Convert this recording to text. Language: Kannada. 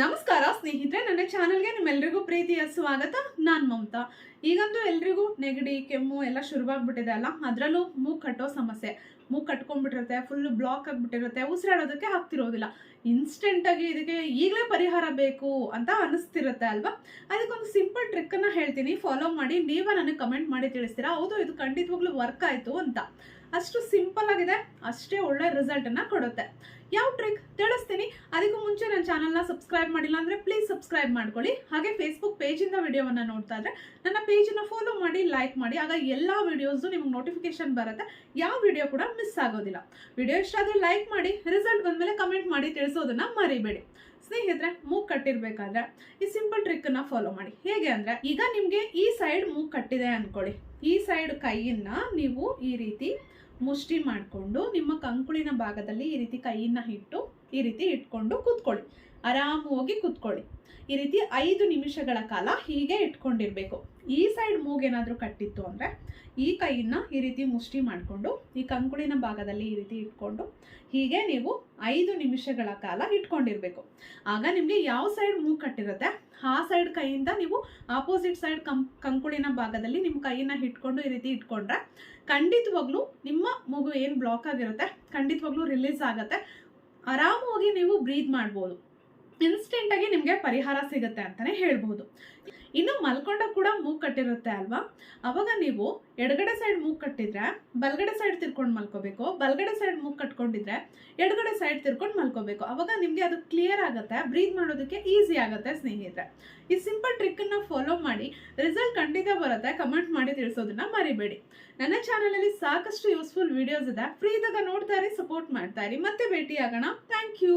ನಮಸ್ಕಾರ, ಸ್ನೇಹಿತರೆ. ನನ್ನ ಚಾನಲ್ಗೆ ನಿಮ್ಮೆಲ್ರಿಗೂ ಪ್ರೀತಿಯ ಸ್ವಾಗತ. ನಾನು ಮಮತಾ. ಈಗಂತೂ ಎಲ್ರಿಗೂ ನೆಗಡಿ, ಕೆಮ್ಮು ಎಲ್ಲ ಶುರುವಾಗ್ಬಿಟ್ಟಿದೆ ಅಲ್ಲ? ಅದರಲ್ಲೂ ಮೂಗು ಕಟ್ಟೋ ಸಮಸ್ಯೆ. ಮೂಗು ಕಟ್ಕೊಂಡ್ಬಿಟ್ಟಿರುತ್ತೆ ಫುಲ್ ಬ್ಲಾಕ್ ಆಗಿಬಿಟ್ಟಿರುತ್ತೆ. ಉಸಿರಾಡೋದಕ್ಕೆ ಆಗ್ತಿರೋದಿಲ್ಲ. ಇನ್ಸ್ಟೆಂಟಾಗಿ ಇದಕ್ಕೆ ಈಗಲೇ ಪರಿಹಾರ ಬೇಕು ಅಂತ ಅನಿಸ್ತಿರುತ್ತೆ ಅಲ್ವಾ? ಅದಕ್ಕೊಂದು ಸಿಂಪಲ್ ಟ್ರಿಕ್ಕನ್ನು ಹೇಳ್ತೀನಿ. ಫಾಲೋ ಮಾಡಿ, ನೀವೇ ನನಗೆ ಕಮೆಂಟ್ ಮಾಡಿ ತಿಳಿಸ್ತೀರಾ? ಹೌದು, ಇದು ಖಂಡಿತವಾಗ್ಲೂ ವರ್ಕ್ ಆಯಿತು ಅಂತ. ಅಷ್ಟು ಸಿಂಪಲ್ ಆಗಿದೆ. ಅಷ್ಟೇ ಒಳ್ಳೆ ರಿಸಲ್ಟನ್ನು ಕೊಡುತ್ತೆ. ಯಾವ ಟ್ರಿಕ್ ತಿಳಿಸ್ತೀನಿ. ಅದಕ್ಕೂ ಮುಂಚೆ ನನ್ನ ಚಾನಲ್ನ ಸಬ್ಸ್ಕ್ರೈಬ್ ಮಾಡಿಲ್ಲ ಅಂದರೆ ಪ್ಲೀಸ್ ಸಬ್ಸ್ಕ್ರೈಬ್ ಮಾಡ್ಕೊಳ್ಳಿ. ಹಾಗೆ ಫೇಸ್ಬುಕ್ ಪೇಜಿಂದ ವಿಡಿಯೋವನ್ನು ನೋಡ್ತಾ ಇದ್ರೆ ನನ್ನ ಪೇಜನ್ನು ಫಾಲೋ ಮಾಡಿ ಲೈಕ್ ಮಾಡಿ. ಆಗ ಎಲ್ಲ ವಿಡಿಯೋಸ್ ನಿಮ್ಗೆ ನೋಟಿಫಿಕೇಶನ್ ಬರುತ್ತೆ. ಯಾವ ವಿಡಿಯೋ ಕೂಡ ಮಿಸ್ ಆಗೋದಿಲ್ಲ. ವಿಡಿಯೋ ಇಷ್ಟ ಆದ್ರೆ ಲೈಕ್ ಮಾಡಿ ರಿಸಲ್ಟ್ ಬಂದಮೇಲೆ ಕಮೆಂಟ್ ಮಾಡಿ ತಿಳಿಸೋದನ್ನ ಮರಿಬೇಡಿ. ಸ್ನೇಹಿತರೆ, ಮೂಗ್ ಕಟ್ಟಿರ್ಬೇಕಾದ್ರೆ ಈ ಸಿಂಪಲ್ ಟ್ರಿಕ್ ಅನ್ನ ಫಾಲೋ ಮಾಡಿ. ಹೇಗೆ ಅಂದ್ರೆ ಈಗ ನಿಮಗೆ ಈ ಸೈಡ್ ಮೂಗ್ ಕಟ್ಟಿದೆ ಅನ್ಕೊಳ್ಳಿ. ಈ ಸೈಡ್ ಕೈಯನ್ನ ನೀವು ಈ ರೀತಿ ಮುಷ್ಟಿ ಮಾಡಿಕೊಂಡು ನಿಮ್ಮ ಕಂಕುಳಿನ ಭಾಗದಲ್ಲಿ ಈ ರೀತಿ ಕೈಯನ್ನ ಇಟ್ಟು ಈ ರೀತಿ ಇಟ್ಕೊಂಡು ಕೂತ್ಕೊಳ್ಳಿ. ಆರಾಮವಾಗಿ ಕೂತ್ಕೊಳ್ಳಿ. ಈ ರೀತಿ ಐದು ನಿಮಿಷಗಳ ಕಾಲ ಹೀಗೆ ಇಟ್ಕೊಂಡಿರಬೇಕು. ಈ ಸೈಡ್ ಮೂಗೇನಾದರೂ ಕಟ್ಟಿತ್ತು ಅಂದರೆ ಈ ಕೈಯನ್ನ ಈ ರೀತಿ ಮುಷ್ಟಿ ಮಾಡಿಕೊಂಡು, ಈ ಕಂಕುಳಿನ ಭಾಗದಲ್ಲಿ ಈ ರೀತಿ ಇಟ್ಕೊಂಡು ಹೀಗೆ ನೀವು ಐದು ನಿಮಿಷಗಳ ಕಾಲ ಇಟ್ಕೊಂಡಿರಬೇಕು. ಆಗ ನಿಮಗೆ ಯಾವ ಸೈಡ್ ಮೂಗು ಕಟ್ಟಿರುತ್ತೆ? ಆ ಸೈಡ್ ಕೈಯಿಂದ ನೀವು ಆಪೋಸಿಟ್ ಸೈಡ್ ಕಂಕುಳಿನ ಭಾಗದಲ್ಲಿ ನಿಮ್ಮ ಕೈಯನ್ನ ಇಟ್ಕೊಂಡು ಈ ರೀತಿ ಇಟ್ಕೊಂಡ್ರೆ ಖಂಡಿತವಾಗ್ಲೂ ನಿಮ್ಮ ಮಗು ಏನು ಬ್ಲಾಕ್ ಆಗಿರುತ್ತೆ? ಖಂಡಿತವಾಗ್ಲೂ ರಿಲೀಸ್ ಆಗುತ್ತೆ. ಆರಾಮವಾಗಿ ನೀವು ಬ್ರೀದ್ ಮಾಡ್ಬೋದು. ಇನ್ಸ್ಟೆಂಟಾಗಿ ನಿಮಗೆ ಪರಿಹಾರ ಸಿಗುತ್ತೆ ಅಂತಲೇ ಹೇಳ್ಬೋದು. ಇನ್ನು ಮಲ್ಕೊಂಡ ಕೂಡ ಮೂಗು ಕಟ್ಟಿರುತ್ತೆ ಅಲ್ವಾ? ಅವಾಗ ನೀವು ಎಡಗಡೆ ಸೈಡ್ ಮೂಗ್ ಕಟ್ಟಿದ್ರೆ ಬಲ್ಗಡೆ ಸೈಡ್ ತಿರ್ಕೊಂಡು ಮಲ್ಕೋಬೇಕು. ಬಲ್ಗಡೆ ಸೈಡ್ ಮೂಗ್ ಕಟ್ಕೊಂಡಿದ್ರೆ ಎಡಗಡೆ ಸೈಡ್ ತಿರ್ಕೊಂಡು ಮಲ್ಕೋಬೇಕು. ಅವಾಗ ನಿಮಗೆ ಅದು ಕ್ಲಿಯರ್ ಆಗುತ್ತೆ ಬ್ರೀತ್ ಮಾಡೋದಕ್ಕೆ ಈಸಿ ಆಗುತ್ತೆ ಸ್ನೇಹಿತರೆ. ಈ ಸಿಂಪಲ್ ಟ್ರಿಕ್ಕನ್ನು ಫಾಲೋ ಮಾಡಿ ರಿಸಲ್ಟ್ ಖಂಡಿತ ಬರುತ್ತೆ ಕಮೆಂಟ್ ಮಾಡಿ ತಿಳಿಸೋದನ್ನ ಮರಿಬೇಡಿ. ನನ್ನ ಚಾನಲಲ್ಲಿ ಸಾಕಷ್ಟು ಯೂಸ್ಫುಲ್ ವಿಡಿಯೋಸ್ ಇದೆ. ಫ್ರೀ ಇದ್ದಾಗ ನೋಡ್ತಾ ಇರಿ ಸಪೋರ್ಟ್ ಮಾಡ್ತಾ ಇರಿ. ಮತ್ತೆ ಆಗೋಣ ಥ್ಯಾಂಕ್ ಯು